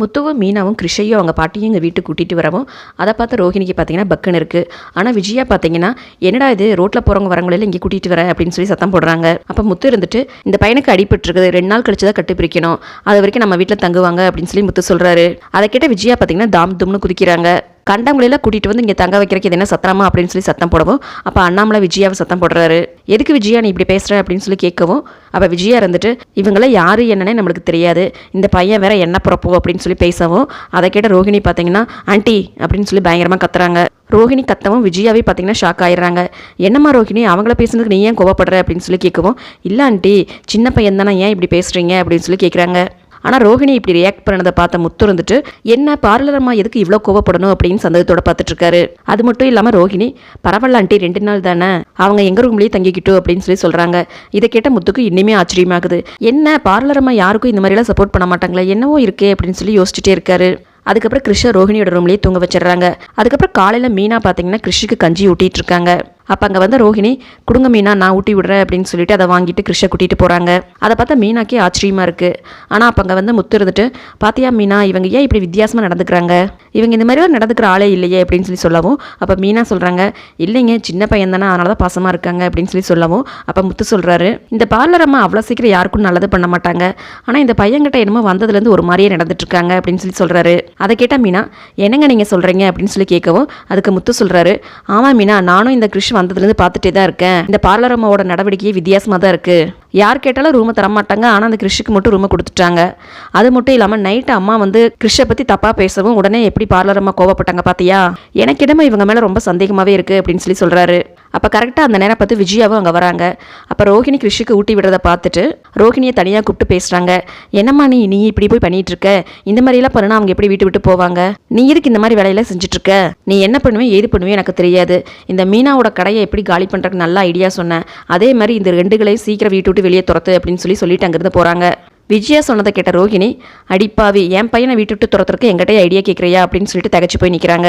முத்துவும் மீனாவும் கிருஷையும் அவங்க பாட்டியும் எங்கள் வீட்டுக்கு கூட்டிகிட்டு வரவும் அதை பார்த்து ரோஹிணிக்கு பார்த்தீங்கன்னா பக்குன்னு இருக்குது ஆனால் விஜயா பார்த்தீங்கன்னா என்னடா இது ரோட்டில் போகிறவங்க வரவங்களெல்லாம் இங்கே கூட்டிகிட்டு வரேன் அப்படின்னு சொல்லி சத்தம் போடுறாங்க. அப்போ முத்து இருந்துட்டு இந்த பையனுக்கு அடிபட்டுருக்குது ரெண்டு நாள் கழிச்சு தான் கட்டுப்பிடிக்கணும். அது வரைக்கும் நம்ம வீட்டில் தங்குவாங்க அப்படின்னு சொல்லி முத்து சொல்கிறாரு அதை கேட்ட விஜயா பார்த்தீங்கன்னா தாம் தும்னு குதிக்கிறாங்க. கண்டங்களில் கூட்டிகிட்டு வந்து இங்கே தங்க வைக்கிறக்கு இது என்ன சத்தமா அப்படின்னு சொல்லி சத்தம் போடவும் அப்போ அண்ணாமலை விஜயாவை சத்தம் போடுறாரு. எதுக்கு விஜயா நீ இப்படி பேசுகிற அப்படின்னு சொல்லி கேட்கவும் அப்போ விஜயா இருந்துட்டு இவங்களாம் யார் என்னன்னே நம்மளுக்கு தெரியாது. இந்த பையன் வேற என்ன பிறப்போ? அப்படின்னு சொல்லி பேசவும் அதை கேட்ட ரோஹிணி பார்த்தீங்கன்னா ஆண்டி அப்படின்னு சொல்லி பயங்கரமாக கத்துறாங்க. ரோஹிணி கத்தவும் விஜயாவே பார்த்தீங்கன்னா ஷாக் ஆயிடுறாங்க. என்னம்மா ரோஹிணி அவங்கள பேசுனதுக்கு நீ ஏன் கோவப்படுற? அப்படின்னு சொல்லி கேட்கவும் இல்லை ஆண்டி சின்ன பையன் தானே ஏன் இப்படி பேசுகிறீங்க அப்படின்னு சொல்லி கேட்குறாங்க ஆனால் ரோஹிணி இப்படி ரியாக்ட் பண்ணதை பார்த்த முத்து இருந்துட்டு என்ன பார்லரம்மா எதுக்கு இவ்வளோ கோவப்படணும்? அப்படின்னு சந்தேகத்தோட பார்த்துட்டு இருக்காரு அது மட்டும் இல்லாமல் ரோஹிணி பரவாயில்ல ஆண்டி ரெண்டு நாள் தானே? அவங்க எங்க ரூம்லேயே தங்கிக்கிட்டோம் அப்படின்னு சொல்லி சொல்கிறாங்க இதை கேட்ட முத்துக்கு இன்னுமே ஆச்சரியமாகுது. என்ன பார்லரம்மா யாருக்கும் இந்த மாதிரிலாம் சப்போர்ட் பண்ண மாட்டாங்களா? என்னவோ இருக்கே? அப்படின்னு சொல்லி யோசிச்சுட்டே இருக்காரு. அதுக்கப்புறம் கிருஷ்ண ரோஹிணியோட ரூம்லேயே தூங்க வச்சிடுறாங்க. அதுக்கப்புறம் காலையில் மீனா பார்த்தீங்கன்னா கிருஷிக்கு கஞ்சி ஊட்டிகிட்டு இருக்காங்க. அப்போ அங்கே வந்து ரோஹிணி கொடுங்க மீனா நான் ஊட்டி விடுறேன் அப்படின்னு சொல்லிட்டு அதை வாங்கிட்டு கிருஷ்ண கூட்டிகிட்டு போகிறாங்க அதை பார்த்தா மீனாக்கே ஆச்சரியமாக இருக்குது ஆனால் அப்போ அங்கே வந்து முத்து இருந்துட்டு பாத்தியா மீனா இவங்க ஏன் இப்படி வித்தியாசமாக நடந்துக்கிறாங்க? இவங்க இந்த மாதிரிலாம் நடந்துக்கிற ஆளே இல்லையே அப்படின்னு சொல்லி சொல்லவும் அப்போ மீனா சொல்கிறாங்க இல்லைங்க சின்ன பையன் தானே அதனால தான் பாசமாக இருக்காங்க அப்படின்னு சொல்லி சொல்லவும் அப்போ முத்து சொல்கிறாரு இந்த பார்லர் அம்மா அவ்வளோ சீக்கிரம் யாருக்கும் நல்லது பண்ண மாட்டாங்க. ஆனால் இந்த பையன்கிட்ட என்னமோ வந்ததுலேருந்து ஒரு மாதிரியே நடந்துட்டுருக்காங்க அப்படின்னு சொல்லி சொல்கிறாரு அதை கேட்டால் மீனா என்னங்க நீங்கள் சொல்கிறீங்க அப்படின்னு சொல்லி கேட்கவும் அதுக்கு முத்து சொல்கிறாரு ஆமாம் மீனா நானும் இந்த கிருஷ்ண வந்ததுலேருந்து பார்த்துட்டே தான் இருக்கேன். இந்த பார்லர் அம்மாவோட நடவடிக்கையே வித்தியாசமாக தான் இருக்குது யார் கேட்டாலும் ரூமை தரமாட்டாங்க. ஆனால் அந்த கிறிஷுக்கு மட்டும் ரூமை கொடுத்துட்டாங்க. அது மட்டும் இல்லாமல் நைட்டு அம்மா வந்து கிறிஷை பற்றி தப்பாக பேசவும் உடனே எப்படி பார்லர் அம்மா கோவப்பட்டாங்க பார்த்தியா எனக்கிடமே இவங்க மேலே ரொம்ப சந்தேகமாகவே இருக்குது அப்படின்னு சொல்லி சொல்கிறாரு அப்போ கரெக்டாக அந்த நேரம் பார்த்து விஜயாவும் அங்கே வராங்க. அப்போ ரோஹிணி கிருஷிக்கு ஊட்டி விடுறதை பார்த்துட்டு ரோஹிணியை தனியாக கூப்பிட்டு பேசுகிறாங்க என்னம்மா நீ நீ இப்படி போய் பண்ணிட்டு இருக்க? இந்த மாதிரிலாம் பண்ணுன்னா அவங்க எப்படி வீட்டு விட்டு போவாங்க? நீ எதுக்கு இந்த மாதிரி வேலையெல்லாம் செஞ்சுட்டு இருக்க? நீ என்ன பண்ணுவே ஏது பண்ணுவே எனக்கு தெரியாது. இந்த மீனாவோட கடையை எப்படி காலி பண்ணுறதுக்கு நல்ல ஐடியா சொன்னேன் அதே மாதிரி இந்த ரெண்டுகளையும் சீக்கிரம் வீட்டு விட்டு வெளியே துரத்து அப்படின்னு சொல்லி சொல்லிட்டு அங்கேருந்து போகிறாங்க விஜயா சொன்னதை கேட்ட ரோஹிணி அடிப்பாவி என் பையனை வீட்டு விட்டு துரத்துறதுக்கு எங்கிட்டே ஐடியா கேட்குறியா அப்படின்னு சொல்லிட்டு தகச்சு போய் நிற்கிறாங்க